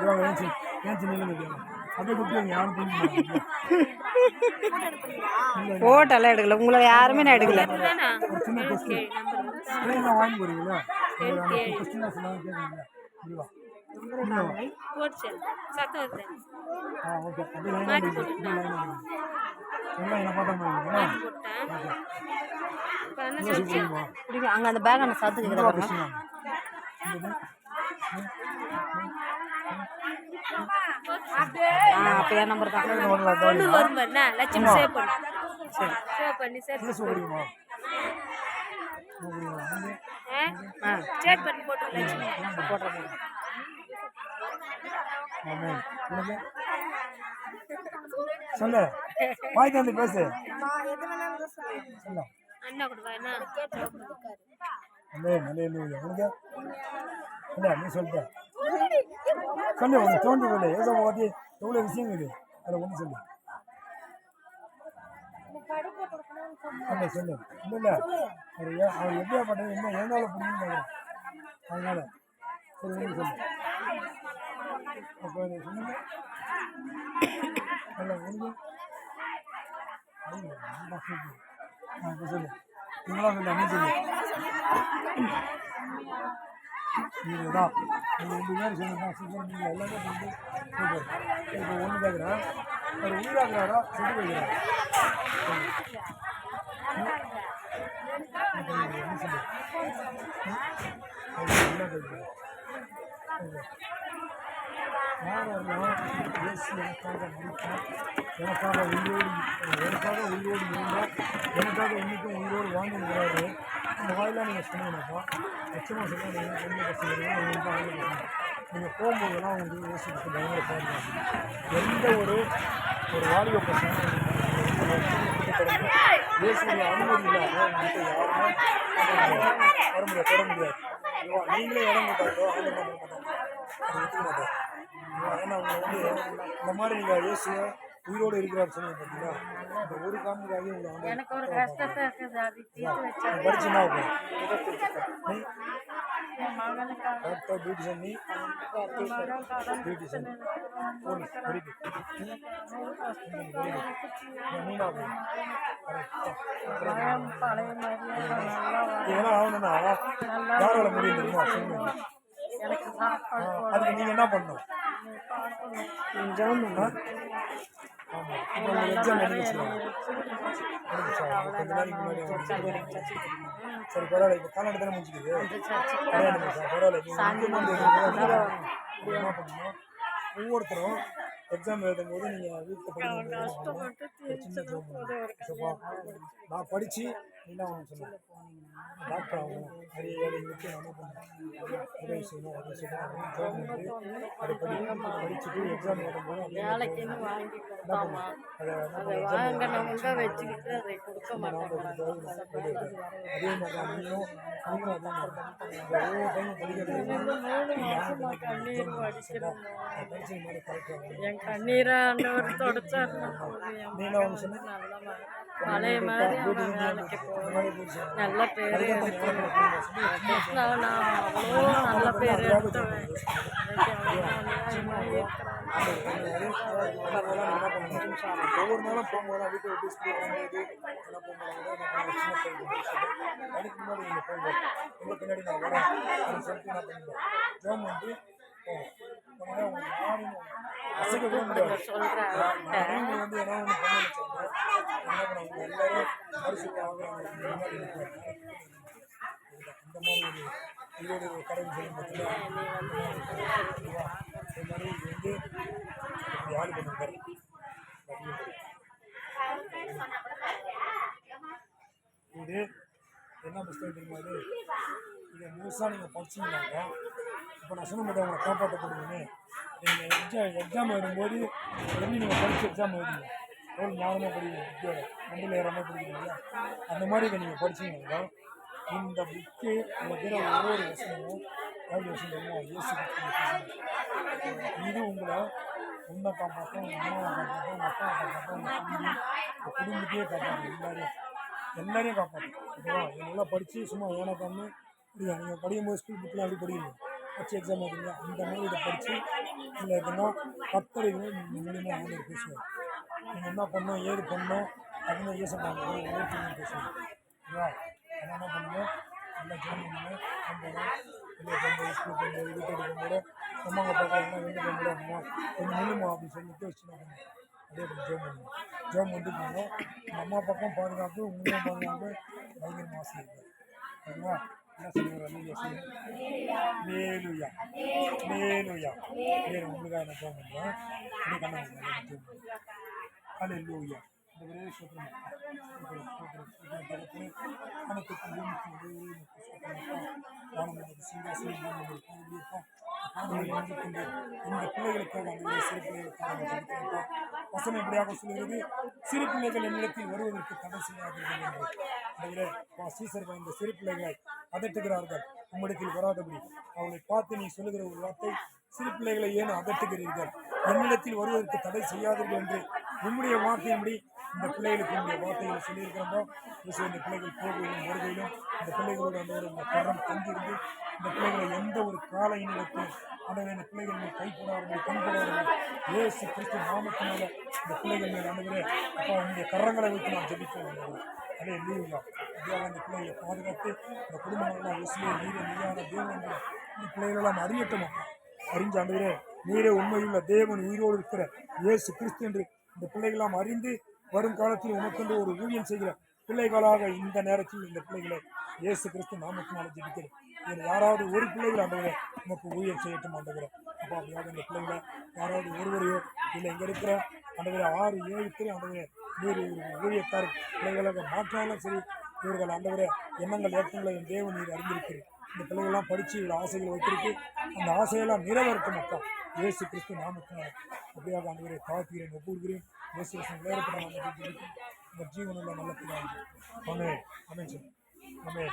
இவங்க ஏன் சின்ன ஏன் சின்ன நிற்கிறாங்க அப்படியே கொடுத்துருங்க யாரும் புரிஞ்சுக்க ஃபோட்டோலாம் எடுக்கல. உங்களை யாருமே நான் எடுக்கல. சின்ன கொஸ்டின் வாங்கி போறீங்களா? கொஸ்டின் கேட்குறீங்களா? இதுவா அங்கே அந்த பேக் அந்த சத்து கேட்குற பாருங்க கொஸ்டின் வாங்க ஆ அப்போ என் நம்பர் தான் பொண்ணு வரும் பாருண்ணா லட்சுமி சேவ் பண்ணு சேவ் பண்ணி சேவ் ஸ்டேட் பண்ணி போட்டு லட்சுமி சொல்லு. வாய் தந்து பேசு. சொல்ல. அண்ணா கொடுவா என்ன நல்லே நல்லே இல்லையா உனக்கு இல்லை நீ சொல்லிட்ட சொல்லு ஒன்று தோன்று சொல்லு ஏதோ வாட்டி எவ்வளோ விஷயம் இருக்குது அதில் ஒன்று சொல்லு. சொல்லு சொல்லு. இல்லை இல்லை. அது ஏன் அவன் எப்படியா பண்ணது என்ன ஏனால புரியுன்னு அதனால சரி ஒன்று சொல்லு. அப்போ சொல்லுங்க சொன்னது இல்லை ஒன்று ஆ இப்போ சொல்லு. நீங்களா சொல்லு. நீங்கள் தான் நீங்கள் ரெண்டு பேரும் சொல்லுங்க சூப்பர் நீங்கள் எல்லாமே வந்து இப்போ ஒன்று கேட்குறேன் ஒரு உயிராகிறாரா செத்து வைக்கிறாரா எனக்காக உயிரோடு எனக்காக உயிரோடு இருந்தால் எனக்காக இன்னைக்கும் உயிரோடு வாழ்ந்துருக்கிறாரு அந்த வாயிலாம் நீங்கள் சொன்னீங்கன்னாப்பா நிச்சயமாக சொன்னால் நீங்கள் எந்த கஷ்டம் நீங்கள் போகும்போதெல்லாம் உங்களுக்கு யோசிச்சு பயங்கர போகிறீங்க எந்த ஒரு ஒரு வாலிப பசங்க இயேசுடைய அனுமதி இல்லாமல் உங்களுக்கு யாருமே வர முடியாது தொட முடியாது. நீங்களே இடம் கொடுத்தாங்களோ அவங்க என்ன பண்ண மாட்டாங்க. எடுத்துக்க ஒத்துக்க மாட்டாங்க. ஏன்னா அவங்க வந்து இந்த மாதிரி நீங்கள் இயேசு உயிரோடு இருக்கிறாரு சொன்னீங்க பார்த்தீங்களா இந்த ஒரு காரணத்துக்காக உங்களை வந்து எனக்கு ஒரு கஷ்டத்தை இருக்குது அது தீர்த்து வச்சா வெரி குட். இதெல்லாம் ஆகணும்னா யாரால முடியும் தெரியுமா? சொல்லுங்க. எனக்கு சாப்பாடு அதுக்கு நீங்கள் என்ன பண்ணணும்? இப்போ ஒரு எக்ஸாம் கொஞ்ச நாளைக்கு முன்னாடி சரி பரவாயில்ல இப்போ காலாண்டு தானே முடிச்சுக்குது பரவாயில்ல என்ன பண்ணணும் ஒவ்வொருத்தரும் எக்ஸாம் எழுதும் போது நீங்கள் வீட்டில் படிக்கணும் நான் படித்து என்ன ஆகணும் சொன்னேன் டாக்டர் ஆகணும் நிறைய ஏழைங்களுக்கு நான் என்ன பண்ணேன் உதவி செய்யணும் உதவி செய்யணும் ஜோம் வந்து அதை படி படிச்சுட்டு எக்ஸாம் எழுதும்போது அப்படியே வேலைக்குன்னு வாங்கி கொடுத்தாமா அதை என்ன அதை வாங்கினவங்க வச்சுக்கிட்டு அதை கொடுக்க மாட்டாங்க அதே மாதிரி தான் நீங்களும் நீங்களும் அதான் ஒவ்வொரு டைம் படிக்கிறது கண்ணீர் வடிக்கிறோம் பரிசை மாதிரி கரெக்டாக என் கண்ணீரை ஆண்டவர் தொடச்சார் பழைய மாதிரி அவன் வேலைக்கு போகணும். நல்ல பேர் எடுக்கணும் நான் நான் அவ்வளோ நல்ல பேர் எடுத்தவன். ஒவ்வொரு நாளும் போகும்போது வீட்டை விட்டு ஸ்கூல் போகும்போது என்ன போகும்போது சின்ன அதுக்கு முன்னாடி நீங்கள் பின்னாடி நான் வரேன் சொல்லிட்டு என்ன ஜோம் வந்து அசைக்க கூட முடியாது. சொல்றேன் வந்து என்ன ஒன்று பண்ண வச்சுக்கோங்க என்ன எல்லாரும் பரிசுக்கு இந்த மாதிரி ஒரு ஈரோடு இந்த மாதிரி இது வந்து ஆள் பண்ணிருக்காரு இது என்ன புஸ்தகம் தெரியுமா இது? இதை முழுசாக நீங்கள் இப்போ நான் சொன்ன மாதிரி உங்களை காப்பாற்றப்படுவீங்க நீங்கள் எக்ஸாம் எக்ஸாம் எழுதும்போது எப்படி நீங்கள் படித்து எக்ஸாம் எழுதுங்க. எவ்வளோ ஞானமாக படிக்கிறீங்க வித்தியோட மண்டல ஏறாமல் படிக்கிறீங்க அந்த மாதிரி இதை நீங்கள் படிச்சீங்கன்னா இந்த புக்கு உங்கள் பேர ஒரு வசனமும் ஏழு விஷயம் தெரியுமா இயேசு இது உங்களை உன்னை காப்பாற்றும் உங்கள் அம்மாவை காப்பாற்றும் உங்கள் அப்பாவை காப்பாற்றும் உங்கள் தம்பி உங்கள் குடும்பத்தையே காப்பாற்றும் எல்லாரையும். எல்லாரையும் காப்பாற்றும். ஓகேவா நல்லா படித்து சும்மா ஓனக்காம படிங்க நீங்கள் படிக்கும்போது ஸ்கூல் புக்கெலாம் அப்படி படிக்கணும் வச்சு எக்ஸாம் எழுதுங்க. அந்த மாதிரி இதை படித்து நீங்கள் எதுனா கத்தரைகளும் மூலியமாக ஆண்டு பேசுவார் நீங்கள் என்ன பண்ணோம் ஏது பண்ணோம் அப்படின்னு ஏசப்பாங்க ஒவ்வொருத்தரும் பேசுவோம் ஓகேவா அதனால் என்ன பண்ணுங்க? நல்லா ஜாயின் பண்ணுங்க. பண்ணுறோம் வெளியே போகும்போது ஸ்கூல் போகும்போது வீட்டுக்கு போகும்போது அம்மாங்க பார்க்கலாம் வெளியே போகும்போது அம்மா கொஞ்சம் நில்லுமா அப்படின்னு சொல்லிட்டு வச்சு நான் அதே கொஞ்சம் ஜோம் பண்ணுங்க. ஜோம் வந்து போங்க. அம்மா பக்கம் பாதுகாப்பு உங்களும் பாதுகாப்பு. பயங்கர இருக்குது இருக்கு. ஓகேவா என்ன சொல்லுங்க உங்களுக்காக நான் ஜோம் பண்ணுறேன் அப்படியே கண்ணா இந்த ஒரே சோத்திரம் சோத்திரம் சோத்திரம் சோத்திரம் தரப்பு சிங்காசனம் இந்த பிள்ளைகளுக்காக சிறு பிள்ளைகளுக்காக வசனம் எப்படியாக சொல்கிறது சிறு பிள்ளைகள் என்னிடத்தில் வருவதற்கு தடை செய்யாதீர்கள் என்று சிறு பிள்ளைகள் அதட்டுகிறார்கள். உம்மிடத்தில் வராதபடி. அவளை பார்த்து நீ சொல்லுகிற ஒரு வார்த்தை சிறு பிள்ளைகளை ஏன் அதட்டுகிறீர்கள்? என்னிடத்தில் வருவதற்கு தடை செய்யாதீர்கள் என்று உம்முடைய வார்த்தையின்படி இந்த பிள்ளைகளுக்கு உங்களுடைய வார்த்தைகளை சொல்லியிருக்கிறோம். இயேசு இந்த பிள்ளைகள் போகையிலும் வருகையிலும் இந்த பிள்ளைகளோட அந்த ஒரு கரம் தந்திருந்து இந்த பிள்ளைகளை எந்த ஒரு கால இனத்திலும் அந்த இந்த பிள்ளைகள் மேல் கைப்படாதவர்கள் கண்படாதவர்கள் ஏசு கிறிஸ்து நாமத்தினால இந்த பிள்ளைகள் மேல் அனுகிறே அப்பா உங்களுடைய கரங்களை வைத்து நான் ஜெபிக்கிறேன். அதே லீவுங்களா அப்படியாக அந்த பிள்ளைகளை பாதுகாத்து அந்த குடும்பங்கள்லாம் இயேசுவே நீரே நீரான தேவன் இந்த பிள்ளைகளெல்லாம் அறியட்டும் அறிஞ்ச ஆண்டவரே நீரே உண்மையுள்ள தேவன் உயிரோடு இருக்கிற இயேசு கிறிஸ்து என்று இந்த பிள்ளைகளாம் அறிந்து வரும் காலத்தில் உனக்கென்று ஒரு ஊழியம் செய்கிற பிள்ளைகளாக இந்த நேரத்தில் இந்த பிள்ளைகளை இயேசு கிறிஸ்து நாமத்தினால ஜெபிக்கிறேன். இதில் யாராவது ஒரு பிள்ளைகள் ஆண்டவரே உனக்கு ஊழியம் செய்யட்டும் ஆண்டவரே. அப்பா அப்படியாக இந்த பிள்ளைகளை யாராவது ஒருவரையோ இல்லை இங்கே இருக்கிற ஆண்டவரை ஆறு ஏழு பேர் ஆண்டவரே நீர் இவர்கள் பிள்ளைகளாக மாற்றாலும் சரி இவர்கள் ஆண்டவரே எண்ணங்கள் ஏற்றங்களை என் தேவன் நீர் அறிந்திருக்கிறேன் இந்த பிள்ளைகள்லாம் படித்து இவ்வளோ ஆசைகள் வைத்திருக்கு. அந்த ஆசையெல்லாம் நிறைவேற்ற மக்கள் இயேசு கிறிஸ்து நாமத்தினால. அப்படியாக ஆண்டவரை தாழ்த்துகிறேன் ஒப்புகிறேன் இயேசு கிறிஸ்து வேறுபட்ட உங்கள் ஜீவனில் நல்ல பிள்ளைகள் அமே அமேன் சார். அமே